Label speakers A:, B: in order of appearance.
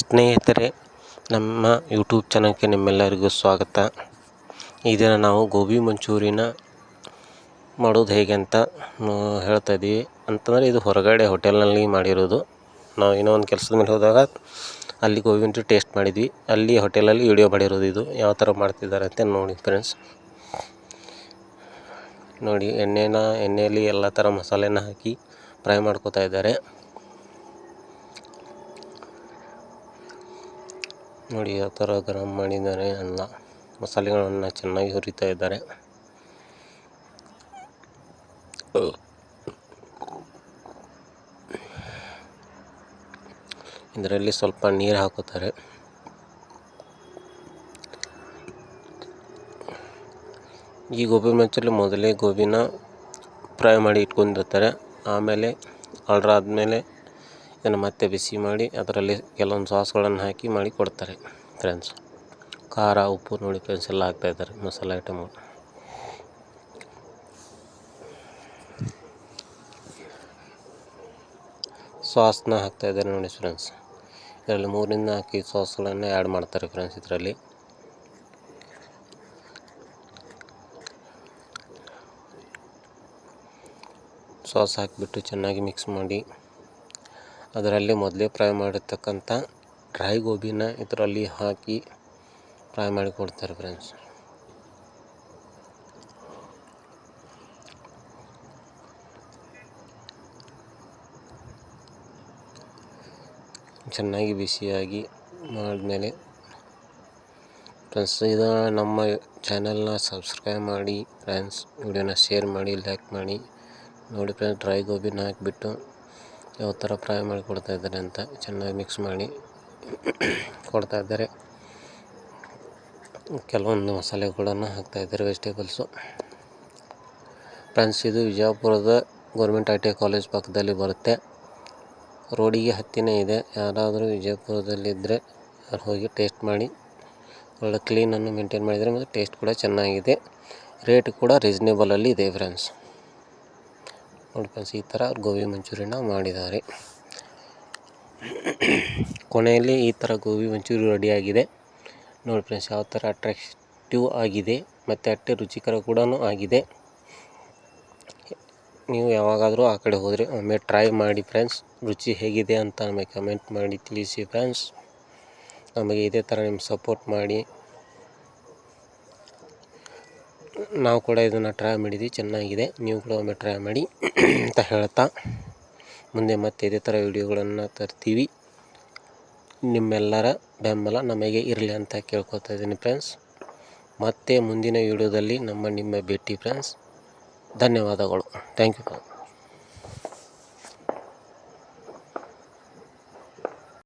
A: ಸ್ನೇಹಿತರೆ, ನಮ್ಮ ಯೂಟ್ಯೂಬ್ ಚಾನಲ್ಗೆ ನಿಮ್ಮೆಲ್ಲರಿಗೂ ಸ್ವಾಗತ. ಈ ನಾವು ಗೋಬಿ ಮಂಚೂರಿನ ಮಾಡೋದು ಹೇಗೆ ಅಂತ ಹೇಳ್ತಾ ಇದ್ದೀವಿ. ಅಂತಂದರೆ ಇದು ಹೊರಗಡೆ ಹೋಟೆಲ್ನಲ್ಲಿ ಮಾಡಿರೋದು. ನಾವು ಏನೋ ಒಂದು ಕೆಲಸದ ಮೇಲೆ ಹೋದಾಗ ಅಲ್ಲಿ ಗೋಬಿ ಮಂಚೂರಿ ಟೇಸ್ಟ್ ಮಾಡಿದ್ವಿ. ಅಲ್ಲಿ ಹೋಟೆಲಲ್ಲಿ ವಿಡಿಯೋ ಮಾಡಿರೋದು ಇದು. ಯಾವ ಥರ ಮಾಡ್ತಿದ್ದಾರೆ ಅಂತ ನೋಡಿ ಫ್ರೆಂಡ್ಸ್ ನೋಡಿ, ಎಣ್ಣೆನ, ಎಣ್ಣೆಯಲ್ಲಿ ಎಲ್ಲ ಥರ ಮಸಾಲೆನ ಹಾಕಿ ಫ್ರೈ ಮಾಡ್ಕೋತಾ ಇದ್ದಾರೆ. ನೋಡಿ ಯಾವ ಥರ ಗರಂ ಮಾಡಿದ್ದಾರೆ ಅನ್ನ, ಮಸಾಲೆಗಳನ್ನು ಚೆನ್ನಾಗಿ ಹುರಿತಾ ಇದ್ದಾರೆ. ಇದರಲ್ಲಿ ಸ್ವಲ್ಪ ನೀರು ಹಾಕುತ್ತಾರೆ ಈ ಗೋಬಿ ಮಂಚೂರಿ ಮೊದಲೇ ಗೋಬಿನ ಫ್ರೈ ಮಾಡಿ ಇಟ್ಕೊಂಡಿರ್ತಾರೆ. ಆಮೇಲೆ ಆರ್ಡ್ರ್ ಆದಮೇಲೆ ಇದನ್ನು ಮತ್ತೆ ಬಿಸಿ ಮಾಡಿ ಅದರಲ್ಲಿ ಕೆಲವೊಂದು ಸಾಸ್ಗಳನ್ನು ಹಾಕಿ ಮಾಡಿ ಕೊಡ್ತಾರೆ ಫ್ರೆಂಡ್ಸ್ ಖಾರ, ಉಪ್ಪು ನೋಡಿ ಫ್ರೆಂಡ್ಸ್ ಎಲ್ಲ ಹಾಕ್ತಾಯಿದ್ದಾರೆ ಮಸಾಲೆ ಐಟಮು ಸಾಸ್ನ ಹಾಕ್ತಾಯಿದ್ದಾರೆ ನೋಡಿ ಫ್ರೆಂಡ್ಸ್ ಇದರಲ್ಲಿ ಮೂರಿಂದ ಹಾಕಿ ಸಾಸ್ಗಳನ್ನು ಆ್ಯಡ್ ಮಾಡ್ತಾರೆ ಫ್ರೆಂಡ್ಸ್ ಇದರಲ್ಲಿ. ಸಾಸ್ ಹಾಕಿಬಿಟ್ಟು ಚೆನ್ನಾಗಿ ಮಿಕ್ಸ್ ಮಾಡಿ. ಅದರಲ್ಲಿ ಮೊದಲೇ ಫ್ರೈ ಮಾಡಿರ್ತಕ್ಕಂಥ ಡ್ರೈ ಗೋಬಿನ ಇದರಲ್ಲಿ ಹಾಕಿ ಫ್ರೈ ಮಾಡಿ ಕೊಡ್ತಾರೆ ಫ್ರೆಂಡ್ಸ್ ಚೆನ್ನಾಗಿ ಬಿಸಿಯಾಗಿ ಮಾಡಿದ್ಮೇಲೆ ಫ್ರೆಂಡ್ಸ್ ಇದು ನಮ್ಮ ಚಾನಲ್ನ ಸಬ್ಸ್ಕ್ರೈಬ್ ಮಾಡಿ ಫ್ರೆಂಡ್ಸ್ ವಿಡಿಯೋನ ಶೇರ್ ಮಾಡಿ ಲೈಕ್ ಮಾಡಿ. ನೋಡಿ ಫ್ರೆಂಡ್ಸ್ ಡ್ರೈ ಗೋಬಿನ ಹಾಕಿಬಿಟ್ಟು ಯಾವ ಥರ ಫ್ರೈ ಮಾಡಿ ಕೊಡ್ತಾ ಇದ್ದಾರೆ ಅಂತ ಚೆನ್ನಾಗಿ ಮಿಕ್ಸ್ ಮಾಡಿ ಕೊಡ್ತಾ ಇದ್ದಾರೆ. ಕೆಲವೊಂದು ಮಸಾಲೆ ಕೂಡ ಹಾಕ್ತಾಯಿದ್ದಾರೆ ವೆಜಿಟೇಬಲ್ಸು ಫ್ರೆಂಡ್ಸ್ ಇದು ವಿಜಯಪುರದ government I T I college ಪಕ್ಕದಲ್ಲಿ ಬರುತ್ತೆ. ರೋಡಿಗೆ ಹತ್ತಿನೇ ಇದೆ. ಯಾರಾದರೂ ವಿಜಯಪುರದಲ್ಲಿದ್ದರೆ ಅಲ್ಲಿ ಹೋಗಿ ಟೇಸ್ಟ್ ಮಾಡಿ. ಒಳ್ಳೆ ಕ್ಲೀನನ್ನು ಮೇಂಟೈನ್ ಮಾಡಿದರೆ ಮತ್ತು ಟೇಸ್ಟ್ ಕೂಡ ಚೆನ್ನಾಗಿದೆ. ರೇಟ್ ಕೂಡ ರೀಸ್ನೇಬಲಲ್ಲಿ ಇದೆ ಫ್ರೆಂಡ್ಸ್ ನೋಡಿ ಫ್ರೆಂಡ್ಸ್ ಈ ಥರ ಗೋಬಿ ಮಂಚೂರಿನ ಮಾಡಿದ್ದಾರೆ. ಕೊನೆಯಲ್ಲಿ ಈ ಥರ ಗೋಬಿ ಮಂಚೂರಿ ರೆಡಿಯಾಗಿದೆ. ನೋಡಿ ಫ್ರೆಂಡ್ಸ್, ಯಾವ ಥರ ಅಟ್ರಾಕ್ಟಿವ್ ಆಗಿದೆ ಮತ್ತು ಅಷ್ಟೇ ರುಚಿಕರ ಕೂಡ ಆಗಿದೆ. ನೀವು ಯಾವಾಗಾದರೂ ಆ ಕಡೆ ಹೋದರೆ ಒಮ್ಮೆ ಟ್ರೈ ಮಾಡಿ ಫ್ರೆಂಡ್ಸ್, ರುಚಿ ಹೇಗಿದೆ ಅಂತ ನಮಗೆ ಕಮೆಂಟ್ ಮಾಡಿ ತಿಳಿಸಿ ಫ್ರೆಂಡ್ಸ್. ನಮಗೆ ಇದೇ ಥರ ನಿಮ್ಮ ಸಪೋರ್ಟ್ ಮಾಡಿ. ನಾವು ಕೂಡ ಇದನ್ನು ಟ್ರೈ ಮಾಡಿದ್ವಿ, ಚೆನ್ನಾಗಿದೆ. ನೀವು ಕೂಡ ಒಮ್ಮೆ ಟ್ರೈ ಮಾಡಿ ಅಂತ ಹೇಳ್ತಾ ಮುಂದೆ ಮತ್ತೆ ಇದೇ ಥರ ವಿಡಿಯೋಗಳನ್ನು ತರ್ತೀವಿ. ನಿಮ್ಮೆಲ್ಲರ ಬೆಂಬಲ ನಮಗೆ ಇರಲಿ ಅಂತ ಕೇಳ್ಕೊತಾ ಇದ್ದೀನಿ ಫ್ರೆಂಡ್ಸ್ ಮತ್ತೆ ಮುಂದಿನ ವಿಡಿಯೋದಲ್ಲಿ ನಮ್ಮ ನಿಮ್ಮ ಭೇಟಿ ಫ್ರೆಂಡ್ಸ್ ಧನ್ಯವಾದಗಳು. Thank you